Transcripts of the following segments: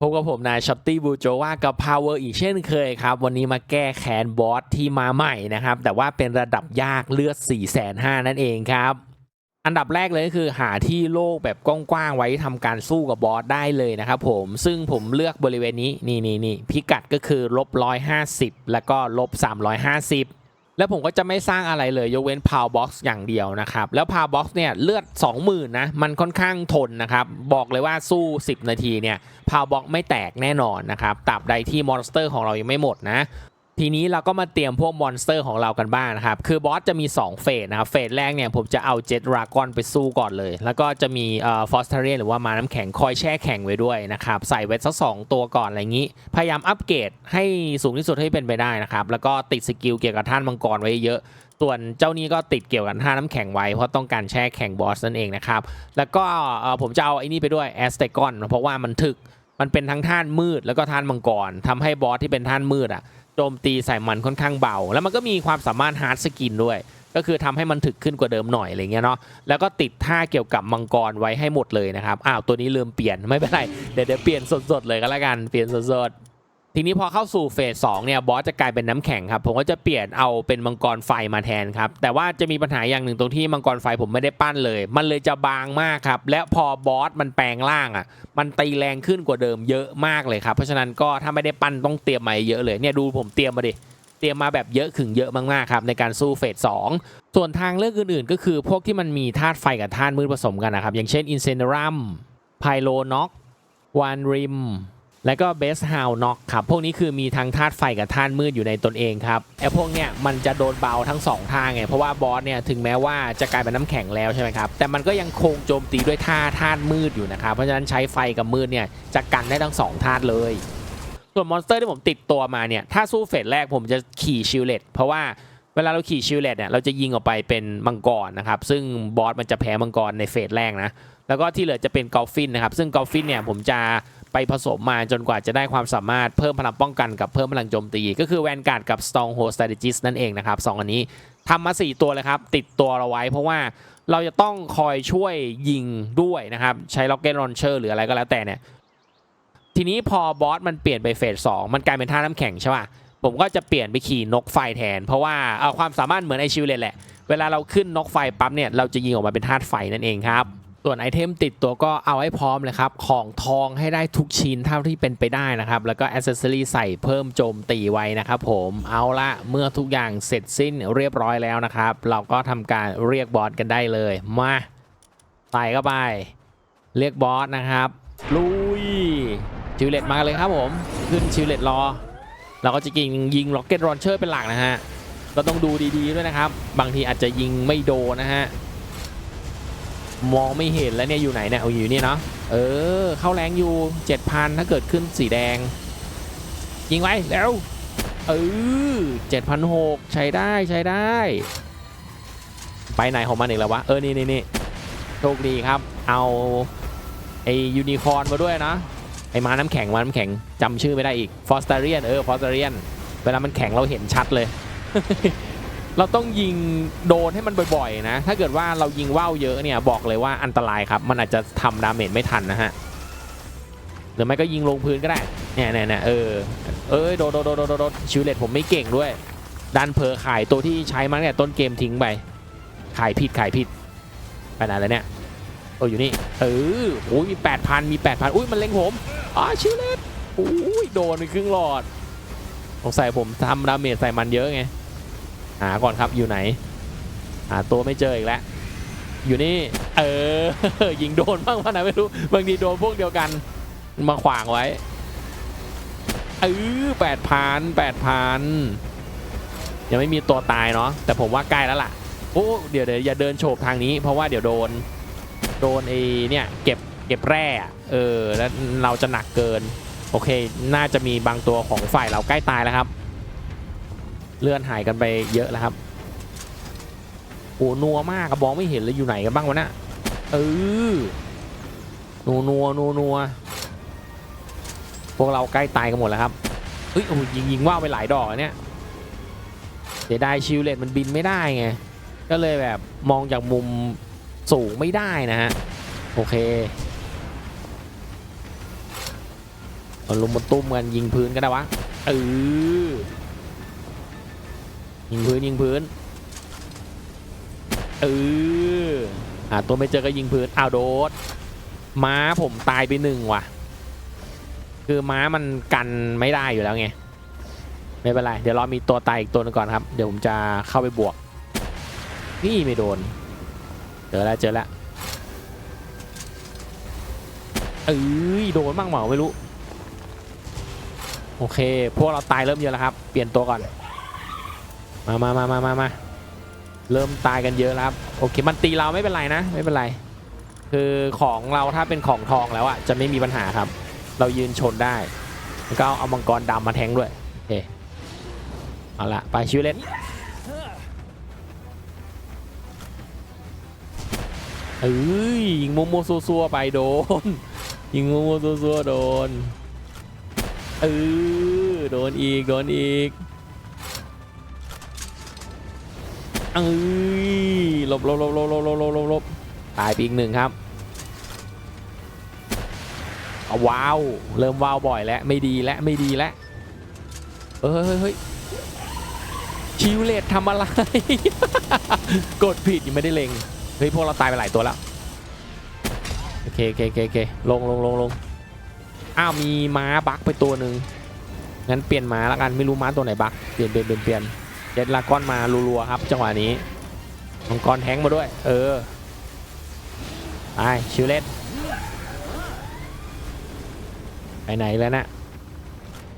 พบกับผมนายช็อตตี้บูโจว่ากับ Power อีกเช่นเคยครับ วันนี้มาแก้แค้นบอสที่มาใหม่นะครับ แต่ว่าเป็นระดับยากเลือด 4 5 0 0 0นั่นเองครับ อันดับแรกเลยก็คือหาที่โล่งแบบกว้างๆไว้ทำการสู้กับบอสได้เลยนะครับผมซึ่งผมเลือกบริเวณนี้นี่นี่นี่พิกัดก็คือลบ150 แล้วก็ลบ350 แล้วผมก็จะไม่สร้างอะไรเลยยกเว้น Power Box อย่างเดียวนะครับ แล้ว Power Box เนี่ยเลือด 20,000นะมันค่อนข้างทนนะครับ บอกเลยว่าสู้ 10 นาทีเนี่ย Power Box ไม่แตกแน่นอนนะครับตับใดที่มอนสเตอร์ของเรายังไม่หมดนะ ทีนี้เราก็มาเตรียมพวกมอนสเตอร์ของเรากันบ้างนะครับ คือบอสจะมี 2 เฟสนะครับ เฟสแรกเนี่ยผมจะเอาเจ็ตดรากอนไปสู้ก่อนเลย แล้วก็จะมีเอ่อฟอสเทเรียนหรือว่ามาน้ำแข็งคอยแช่แข็งไว้ด้วยนะครับ ใส่ไว้สักสองตัวก่อนอะไรอย่างนี้ พยายามอัปเกรดให้สูงที่สุดให้เป็นไปได้นะครับ แล้วก็ติดสกิลเกี่ยวกับท่านมังกรไว้เยอะส่วนเจ้านี้ก็ติดเกี่ยวกับท่าน้ำแข็งไว้ เพราะต้องการแช่แข็งบอสนั่นเองนะครับ แล้วก็ผมจะเอาไอ้นี่ไปด้วยแอสเตกอนเพราะว่ามันถึกมันเป็นทั้งท่านมืดแล้วก็ท่านมังกรทำให้บอสที่เป็นท่านมืดอะ โจมตีใส่มันค่อนข้างเบา แล้วมันก็มีความสามารถฮาร์ดสกินด้วย ก็คือทำให้มันถึกขึ้นกว่าเดิมหน่อยอะไรเงี้ยเนาะแล้วก็ติดท่าเกี่ยวกับมังกรไว้ให้หมดเลยนะครับอ้าวตัวนี้ลืมเปลี่ยนไม่เป็นไรเดี๋ยวเดี๋ยวเปลี่ยนสดๆเลยก็แล้วกันเปลี่ยนสดๆ ทีนี้พอเข้าสู่เฟสสองเนี่ยบอสจะกลายเป็นน้ำแข็งครับผมก็จะเปลี่ยนเอาเป็นมังกรไฟมาแทนครับแต่ว่าจะมีปัญหาอย่างหนึ่งตรงที่มังกรไฟผมไม่ได้ปั้นเลย มันเลยจะบางมากครับและพอบอสมันแปลงร่างอะมันตีแรงขึ้นกว่าเดิมเยอะมากเลยครับเพราะฉะนั้นก็ถ้าไม่ได้ปั้นต้องเตรียมมาเยอะเลยเนี่ยดูผมเตรียมมาดิเตรียมมาแบบเยอะขึงเยอะมากๆครับในการสู้เฟสสองส่วนทางเลือกอื่นๆ ก็คือพวกที่มันมีธาตุไฟกับธาตุมืดผสมกันนะครับอย่างเช่นอินเซนรัมไพโลน็อกวานริม และก็เบสฮาวน็อกครับ พวกนี้คือมีทั้งธาตุไฟกับธาตุมืดอยู่ในตนเองครับไอ้พวกเนี้ยมันจะโดนเบาทั้งสองทางไงเพราะว่าบอสเนี่ยถึงแม้ว่าจะกลายเป็นน้ำแข็งแล้วใช่ไหมครับ แต่มันก็ยังคงโจมตีด้วยท่าธาตุมืดอยู่นะครับ เพราะฉะนั้นใช้ไฟกับมืดเนี่ยจะกันได้ทั้งสองธาตุเลย ส่วนมอนสเตอร์ที่ผมติดตัวมาเนี่ยถ้าสู้เฟสแรกผมจะขี่ชิลเลตเพราะว่าเวลาเราขี่ชิลเลตเนี่ยเราจะยิงออกไปเป็นมังกรนะครับซึ่งบอสมันจะแพ้มังกรในเฟสแรกนะแล้วก็ที่เหลือจะเป็นกอลฟินนะครับซึ่งกอลฟินเนี่ยผมจะ ไปผสมมาจนกว่าจะได้ความสามารถเพิ่มพลังป้องกันกับเพิ่มพลังโจมตี ก็คือแวนการ์ดกับ Stronghold Strategist นั่นเองนะครับสองอันนี้ทำมา 4 ตัวเลยครับ ติดตัวเราไว้ เพราะว่าเราจะต้องคอยช่วยยิงด้วยนะครับ ใช้ Rocket Launcher หรืออะไรก็แล้วแต่เนี่ยทีนี้พอบอสมันเปลี่ยนไปเฟสสองมันกลายเป็นท่าน้ำแข็งใช่ป่ะผมก็จะเปลี่ยนไปขี่นกไฟแทน เพราะว่าเอาความสามารถเหมือนไอชิวเลยแหละ เวลาเราขึ้นนกไฟปั๊บเนี่ยเราจะยิงออกมาเป็นธาตุไฟนั่นเองครับ ส่วนไอเทมติดตัวก็เอาให้พร้อมเลยครับ ของทองให้ได้ทุกชิ้นเท่าที่เป็นไปได้นะครับ แล้วก็อ c เซสซอรีใส่เพิ่มโจมตีไว้นะครับผมเอาละเมื่อทุกอย่างเสร็จสิ้นเรียบร้อยแล้วนะครับ เราก็ทำการเรียกบอสกันได้เลย มาใส่เข้าไป เรียกบอสนะครับลุยชิวเลตมาเลยครับผม ขึ้นชิวเลตรอ เราก็จะยิงยิงล็อกเก็ตรอนเชอร์เป็นหลักนะฮะก็ต้องดูดีๆด้วยนะครับ บางทีอาจจะยิงไม่โดนนะฮะ มองไม่เห็นแล้วเนี่ยอยู่ไหนเนี่ยเอาอยู่นี่เนาะเออ เข้าแรงอยู่7,000ถ้าเกิดขึ้นสีแดง ยิงไว้เร็วเออ7,600ใช้ได้ใช้ได้ ไปไหนของมันอีกแล้ววะ เออ นี่นี่นี่โชคดีครับ เอาไอยูนิคอร์นมาด้วยนะไอ้ม้าน้ำแข็งม้าน้ำแข็งจำชื่อไม่ได้อีกฟอสเตเรียนเออฟอสเตเรียนเวลามันแข็งเราเห็นชัดเลย เราต้องยิงโดนให้มันบ่อยๆนะ ถ้าเกิดว่าเรายิงว่าวเยอะเนี่ยบอกเลยว่าอันตรายครับ มันอาจจะทำดาเมจไม่ทันนะฮะ หรือไม่ก็ยิงลงพื้นก็ได้ เนี่ยเนี่ยเนี่ยเออ เอ้ยโดนโดนโดนโดนโดนชิวเลตผมไม่เก่งด้วย ดันเพอขายตัวที่ใช้มาตั้งแต่ต้นเกมทิ้งไป ขายผิดขายผิด ไปไหนแล้วเนี่ยเอออยู่นี่ เออโอ้ยมีแปดพันมีแปดพันอุ้ยมันเล็งผมอ๋อชิวเลตอุ้ยโดนไปครึ่งหลอดสงสัยผมทำดาเมจใส่มันเยอะไง หาก่อนครับอยู่ไหน หาตัวไม่เจออีกแล้ว อยู่นี่ เออ ยิงโดนบ้างวะนะไม่รู้ บางทีโดนพวกเดียวกัน มาขวางไว้ เออแปดพันแปดพันยังไม่มีตัวตายเนาะ แต่ผมว่าใกล้แล้วล่ะ โอ้ เดี๋ยวเดี๋ยวอย่าเดินโฉบทางนี้ เพราะว่าเดี๋ยวโดน โดนไอ้เนี่ย เก็บ เก็บแร่ เออ แล้วเราจะหนักเกิน โอเค น่าจะมีบางตัวของฝ่ายเราใกล้ตายแล้วครับ เลื่อนหายกันไปเยอะแล้วครับโอ้นัวมากอะมองไม่เห็นเลยอยู่ไหนกันบ้างวะน่ะเออนัวนัวนัวนัวพวกเราใกล้ตายกันหมดแล้วครับเฮ้ยโอ้ยิงยิงว่าวไปหลายดอกเนี่ยเสียดายชิวเลตมันบินไม่ได้ไงก็เลยแบบมองจากมุมสูงไม่ได้นะฮะโอเคลุมมาตุ้มกันยิงพื้นก็ได้วะเออ ยิงพื้นยิงพื้นเออหาตัวไม่เจอก็ยิงพื้นอ้าวโดดม้าผมตายไปหนึ่งว่ะ คือม้ามันกันไม่ได้อยู่แล้วไงไม่เป็นไรเดี๋ยวเรามีตัวตายอีกตัวหนึงก่อนครับ เดี๋ยวผมจะเข้าไปบวก นี่ไม่โดนเจอแล้วเจอแล้วเอ้ยโดนบ้างเหมาไม่รู้ โอเค พวกเราตายเริ่มเยอะแล้วครับ เปลี่ยนตัวก่อน มามามามามามาเริ่มตายกันเยอะแล้วครับโอเคมันตีเราไม่เป็นไรนะไม่เป็นไร คือของเราถ้าเป็นของทองแล้วอะจะไม่มีปัญหาครับ เรายืนชนได้แล้วก็เอามังกรดำมาแทงด้วยโอเคเอาละไปชิวเล่นเอ้ยยิงโมโมซัวซัวๆไปโดนยิงโมโมซัวซัวๆโดนเออโดนอีกโดนอีก เอ้ยหลบหลบหลบหลบหลบหลบหลบหลบตายไปอีกหนึ่งครับเอาว้าว เริ่มว้าวบ่อยแล้ว ไม่ดีแล้วไม่ดีแล้วเฮ้ยเฮ้ยเฮ้ยชิวเลตทำอะไร กดผิดยังไม่ได้เล็ง เฮ้ย พวกเราตายไปหลายตัวแล้ว โอเคโอเคโอเคโอเคลงลงลงลงอ้าว มีม้าบักไปตัวหนึ่งงั้นเปลี่ยนม้าแล้วกัน ไม่รู้ม้าตัวไหนบักเปลี่ยนเปลี่ยนเปลี่ยน เปลี่ยนเจ็ดลากอนมารัวๆครับจังหวะนี้มังกรแทงมาด้วย เออไปชิวเลตไปไหนแล้วนะ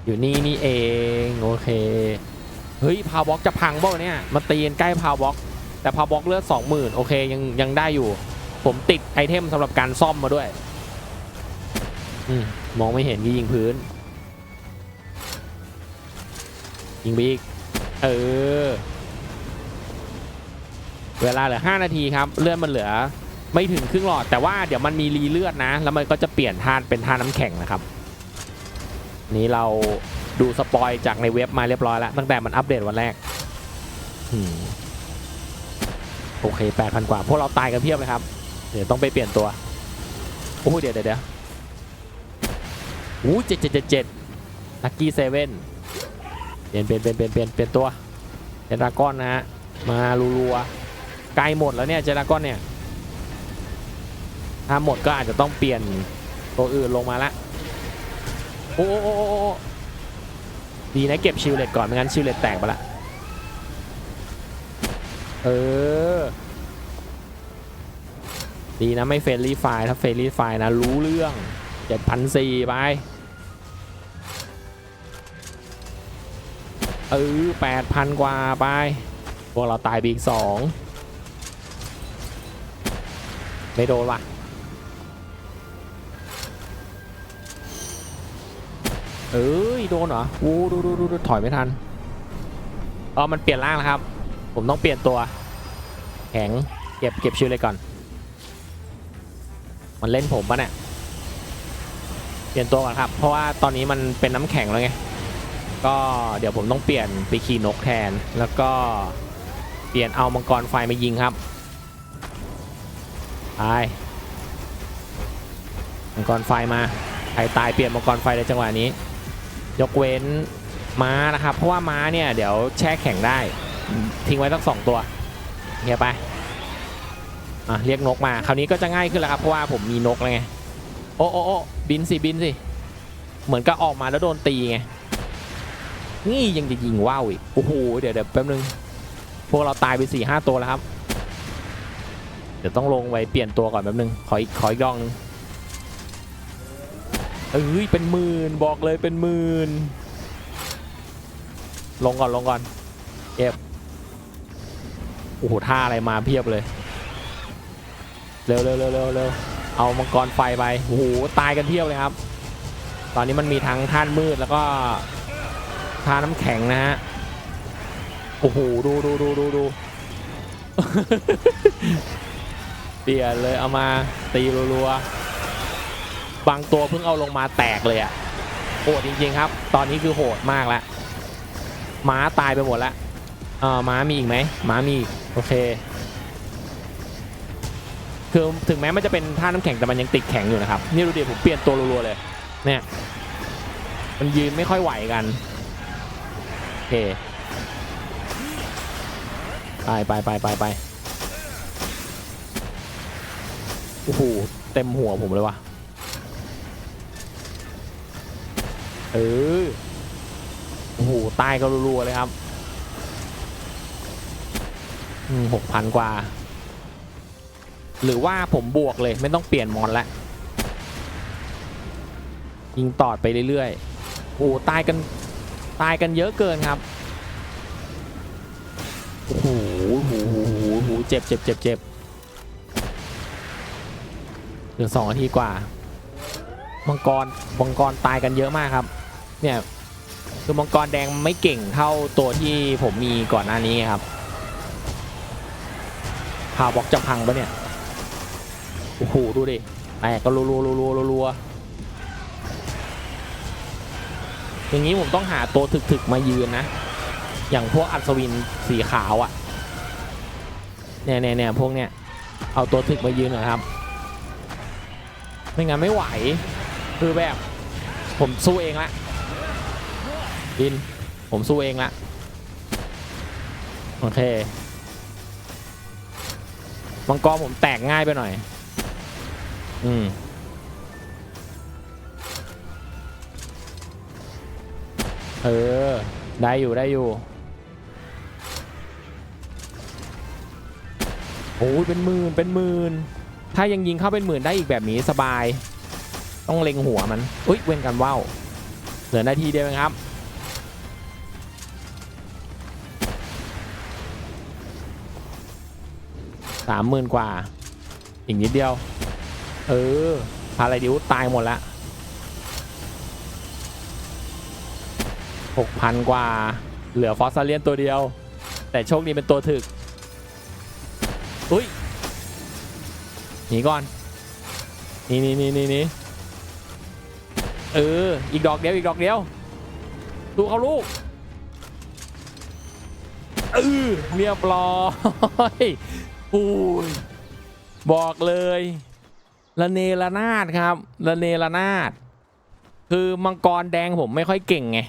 อยู่นี่นี่เองโอเคเฮ้ยพาวบ็อกจะพังเปล่าเนี่ยมาตีนใกล้พาวบ็อกแต่พาวบ็อกเลือด20,000โอเคยังยังได้อยู่ ผมติดไอเทมสำหรับการซ่อมมาด้วยอมมองไม่เห็นก็ยิงพื้น ยิงไปอีก เออ เวลาเหลือ 5 นาทีครับ เลือดมันเหลือไม่ถึงครึ่งหลอด แต่ว่าเดี๋ยวมันมีรีเลือดนะ แล้วมันก็จะเปลี่ยนธาตุเป็นธาตุน้ำแข็งนะครับ นี้เราดูสปอยจากในเว็บมาเรียบร้อยแล้ว ตั้งแต่มันอัปเดตวันแรกอโอเค 8,000 กว่า พวกเราตายกันเพียบเลยครับ เดี๋ยวต้องไปเปลี่ยนตัว โอ้เดี๋ยวเดี๋ยวเดี๋ยวโอ้เจ็ดเจ็ดเจ็ดเจ็ดลักกี้เซเว่น เปลี่ยนเปลี่ยนเปลี่ยนเปลี่ยนเปลี่ยนเปลี่ยนตัวเจดรากอนนะฮะมารัวๆใกลหมดแล้วเนี่ยเจดรากอนเนี่ยถ้าหมดก็อาจจะต้องเปลี่ยนตัวอื่นลงมาละโอ้โอ้โอดีนะเก็บชิลเลตก่อนไม่งั้นชิลเลตแตกไปละเออดีนะไม่เฟรนลี่ไฟล์ถ้าเฟรนลี่ไฟล์นะรู้เรื่องเจ็ดพันสี่ไป เออแปดพันกว่าไป พวกเราตายไปอีกสองไม่โดนว่ะเอ้ยโดนเหรอวูดูดูดูดูถอยไม่ทันอ๋อมันเปลี่ยนร่างแล้วครับ ผมต้องเปลี่ยนตัว แข็งเก็บเก็บชื่อเลยก่อน มันเล่นผมปะเนี่ยเปลี่ยนตัวก่อนครับ เพราะว่าตอนนี้มันเป็นน้ำแข็งแล้วไง ก็เดี๋ยวผมต้องเปลี่ยนไปขี่นกแทน แล้วก็เปลี่ยนเอามังกรไฟมายิงครับตายมังกรไฟมาใครตายเปลี่ยนมังกรไฟในจังหวะนี้ ยกเว้นม้านะครับ เพราะว่าม้าเนี่ยเดี๋ยวแช่แข็งได้ ทิ้งไว้ตั้งสองตัวเฮียไปอะเรียกนกมา คราวนี้ก็จะง่ายขึ้นแล้วครับเพราะว่าผมมีนกแล้วไงโอ้โอ้โอ้บินสิบินสิเหมือนก็ออกมาแล้วโดนตีไง นี่ยังจะยิงว่าวอีกโอ้โหเดี๋ยวเดี๋ยวแป๊บนึง พวกเราตายไปสี่ห้าตัวแล้วครับ เดี๋ยวต้องลงไปเปลี่ยนตัวก่อนแป๊บนึงขออีกขออีกดองนึงเอ้ยเป็นหมื่นบอกเลยเป็นหมื่นลงก่อนลงก่อนเก็บโอ้โหท่าอะไรมาเพียบเลยเร็วเร็วเร็วเร็วเร็วเอามังกรไฟไปโอ้โหตายกันเพียบเลยครับ ตอนนี้มันมีทั้งท่านมืดแล้วก็ ทาน้ำแข็งนะฮะ โอ้โห ดูดูดูดูดูเปลี่ยนเลยเอามาตีรัวๆ บางตัวเพิ่งเอาลงมาแตกเลยอะโหดจริงๆครับ ตอนนี้คือโหดมากแล้วม้าตายไปหมดแล้วเออม้ามีอีกไหมม้ามีโอเคคือถึงแม้มันจะเป็นท่าน้ำแข็งแต่มันยังติดแข็งอยู่นะครับ นี่ดูดิผมเปลี่ยนตัวรัวๆเลย เนี่ย มันยืนไม่ค่อยไหวกัน เค ไปไปไปไปไปโอ้โหเต็มหัวผมเลยว่ะเออโอ้โหตายก็รัวๆเลยครับหกพันกว่า หรือว่าผมบวกเลยไม่ต้องเปลี่ยนมอนละยิงตอดไปเรื่อยๆโอ้โหตายกัน ตายกันเยอะเกินครับ โอ้โหโอ้โหโอ้โหโหเจ็บเจ็บเจ็บเจ็บเหลือสองนาทีกว่ามังกรมังกรตายกันเยอะมากครับ เนี่ยคือมังกรแดงไม่เก่งเท่าตัวที่ผมมีก่อนหน้านี้ครับพาวบอกจะพังปะเนี่ย โอ้โห ดูดิแตกก็รัวรัวรัวรัว อย่างนี้ผมต้องหาตัวถึกๆมายืนนะ อย่างพวกอัศวินสีขาวอะ่ะเนี่ยเนี่ยเนี่ยพวกเนี้ยเอาตัวถึกมายืนหน่อยครับ ไม่งั้นไม่ไหว คือแบบ ผมสู้เองละบินผมสู้เองละโอเคมังกรผมแตกง่ายไปหน่อย อืม เออ ได้อยู่ได้อยู่โอ้ยเป็นหมื่นเป็นหมื่นถ้ายังยิงเข้าเป็นหมื่นได้อีกแบบนี้สบาย ต้องเล็งหัวมันอุ้ยเว้นกันว่าวเหลือนาทีเดียวเองครับสามหมื่นกว่า อีกนิดเดียว เออพาราดิวตายหมดละ หกพันกว่า เหลือฟอสซาเลียนตัวเดียว แต่โชคดีเป็นตัวถึก อุ้ยหนีก่อน นี่นี่นี่นี่นี่เออ อีกดอกเดียว อีกดอกเดียว ดูเขาลูกเออเรียบร้อยอุ้ยบอกเลยละเนระนาดครับละเนระนาดคือมังกรแดงผมไม่ค่อยเก่งไง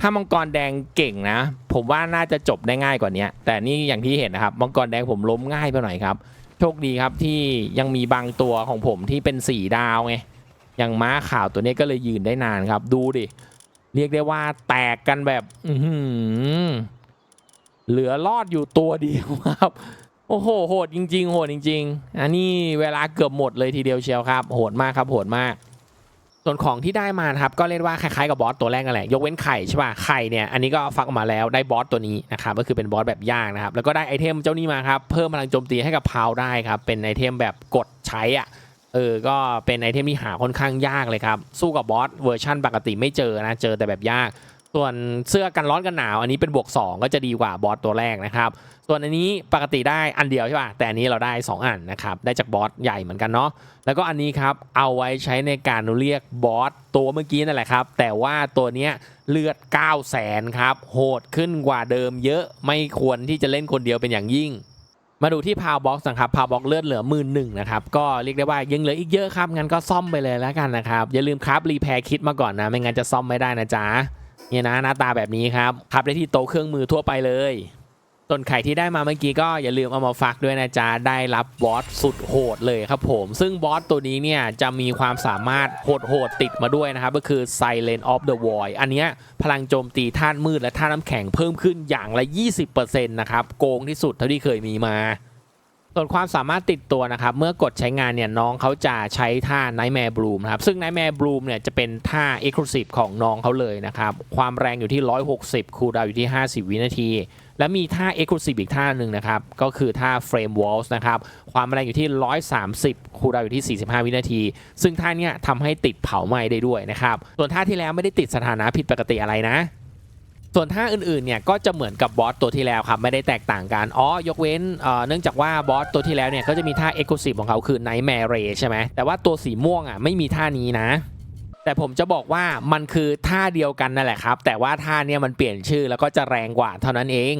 ถ้ามังกรแดงเก่งนะ ผมว่าน่าจะจบได้ง่ายกว่านี้แต่นี่อย่างที่เห็นนะครับ มังกรแดงผมล้มง่ายไปหน่อยครับ โชคดีครับที่ยังมีบางตัวของผมที่เป็นสีดาวไงอย่างม้าขาวตัวนี้ก็เลยยืนได้นานครับ ดูดิ เรียกได้ว่าแตกกันแบบ อืเหลือรอดอยู่ตัวเดียวครับ โอ้โหโหดจริง ๆ โหดจริง ๆ อันนี้เวลาเกือบหมดเลยทีเดียวเชียวครับ โหดมากครับ โหดมาก ส่วนของที่ได้มาครับก็เรียกว่าคล้ายๆกับบอสตัวแรกนั่นแหละยกเว้นไข่ใช่ป่ะไข่เนี่ยอันนี้ก็ฟักออกมาแล้วได้บอสตัวนี้นะครับก็คือเป็นบอสแบบย่างนะครับแล้วก็ได้ไอเทมเจ้านี้มาครับเพิ่มพลังโจมตีให้กับพาวได้ครับเป็นไอเทมแบบกดใช้อะเออก็เป็นไอเทมที่หาค่อนข้างยากเลยครับสู้กับบอสเวอร์ชั่นปกติไม่เจอนะเจอแต่แบบยาก ส่วนเสื้อกันร้อนกันหนาว อันนี้เป็นบวก 2 ก็จะดีกว่าบอสตัวแรกนะครับ ส่วนอันนี้ปกติได้อันเดียวใช่ป่ะ แต่อันนี้เราได้ 2 อันนะครับ ได้จากบอสใหญ่เหมือนกันเนาะ แล้วก็อันนี้ครับ เอาไว้ใช้ในการเรียกบอสตัวเมื่อกี้นั่นแหละครับ แต่ว่าตัวเนี้ยเลือด 9 0 0 0 0 0ครับ โหดขึ้นกว่าเดิมเยอะ ไม่ควรที่จะเล่นคนเดียวเป็นอย่างยิ่งมาดูที่พาวบ็อกซ์นะครับพาวบ็อกเลือดเหลือหมื่นหนึ่งนะครับ ก็เรียกได้ว่ายังเหลืออีกเยอะครับ งั้นก็ซ่อมไปเลยแล้วกันนะครับ อย่าลืมครับรีแพร์คิดมาก่อนนะ ไม่งั้นจะซ่อมไม่ได้นะจ๊ะ เนี่ยนะหน้าตาแบบนี้ครับพับได้ที่โต๊ะเครื่องมือทั่วไปเลยส่วนไข่ที่ได้มาเมื่อกี้ก็อย่าลืมเอามาฟักด้วยนะจ๊ะ ได้รับบอสสุดโหดเลยครับผม ซึ่งบอสตัวนี้เนี่ยจะมีความสามารถโหดๆติดมาด้วยนะครับ ก็คือ Silent of the Void อันนี้พลังโจมตีธาตุมืดและธาน้ำแข็งเพิ่มขึ้นอย่างละ 20%นะครับ โกงที่สุดเท่าที่เคยมีมา ส่วนความสามารถติดตัวนะครับ เมื่อกดใช้งานเนี่ยน้องเขาจะใช้ท่า Nightmare Bloom นะครับ ซึ่ง Nightmare Bloom เนี่ยจะเป็นท่า Exclusive ของน้องเขาเลยนะครับ ความแรงอยู่ที่ 160 คูลดาวอยู่ที่ 50 วินาที และมีท่า Exclusive อีกท่าหนึ่งนะครับ ก็คือท่า Frame Walls นะครับ ความแรงอยู่ที่ 130 คูลดาวอยู่ที่ 45 วินาที ซึ่งท่าเนี้ยทำให้ติดเผาไหม้ได้ด้วยนะครับ ส่วนท่าที่แล้วไม่ได้ติดสถานะผิดปกติอะไรนะ ส่วนท่าอื่นๆเนี่ยก็จะเหมือนกับบอสตัวที่แล้วครับไม่ได้แตกต่างกันอ๋อยกเว้นเนื่องจากว่าบอสตัวที่แล้วเนี่ยก็จะมีท่า Exclusive ของเขาคือ Nightmare Ray ใช่ไหมแต่ว่าตัวสีม่วงอะไม่มีท่านี้นะ แต่ผมจะบอกว่ามันคือท่าเดียวกันนั่นแหละครับ แต่ว่าท่าเนี่ยมันเปลี่ยนชื่อแล้วก็จะแรงกว่าเท่านั้นเอง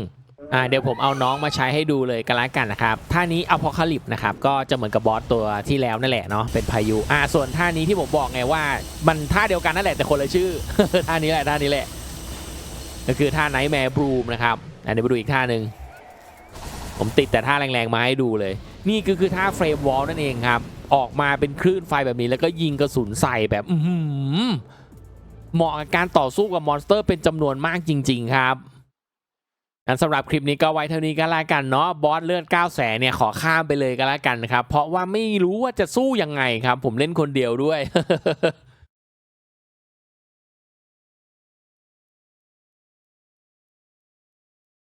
อ่าเดี๋ยวผมเอาน้องมาใช้ให้ดูเลยกันละกันนะครับท่านี้อพอคาลิปนะครับก็จะเหมือนกับบอสตัวที่แล้วนั่นแหละเนาะเป็นพายุอ่าส่วนท่านี้ที่ผมบอกไงว่า มันท่าเดียวกันนั่นแหละแต่คนละชื่อท่านี้แหละท่านี้แหละ ก็คือท่าไนท์แมร์บรูมนะครับอันนี้มาดูอีกท่าหนึ่งผมติดแต่ท่าแรงๆมาให้ดูเลย นี่ก็คือท่าเฟรมวอลนั่นเองครับ ออกมาเป็นคลื่นไฟแบบนี้แล้วก็ยิงกระสุนใส่แบบอืเหมาะกับการต่อสู้กับมอนสเตอร์เป็นจำนวนมากจริง ๆ ครับงั้นสำหรับคลิปนี้ก็ไว้เท่านี้ก็แล้วกันเนาะบอสเลือด9แสนเนี่ยขอข้ามไปเลยก็แล้วกันนะครับ เพราะว่าไม่รู้ว่าจะสู้ยังไงครับ ผมเล่นคนเดียวด้วย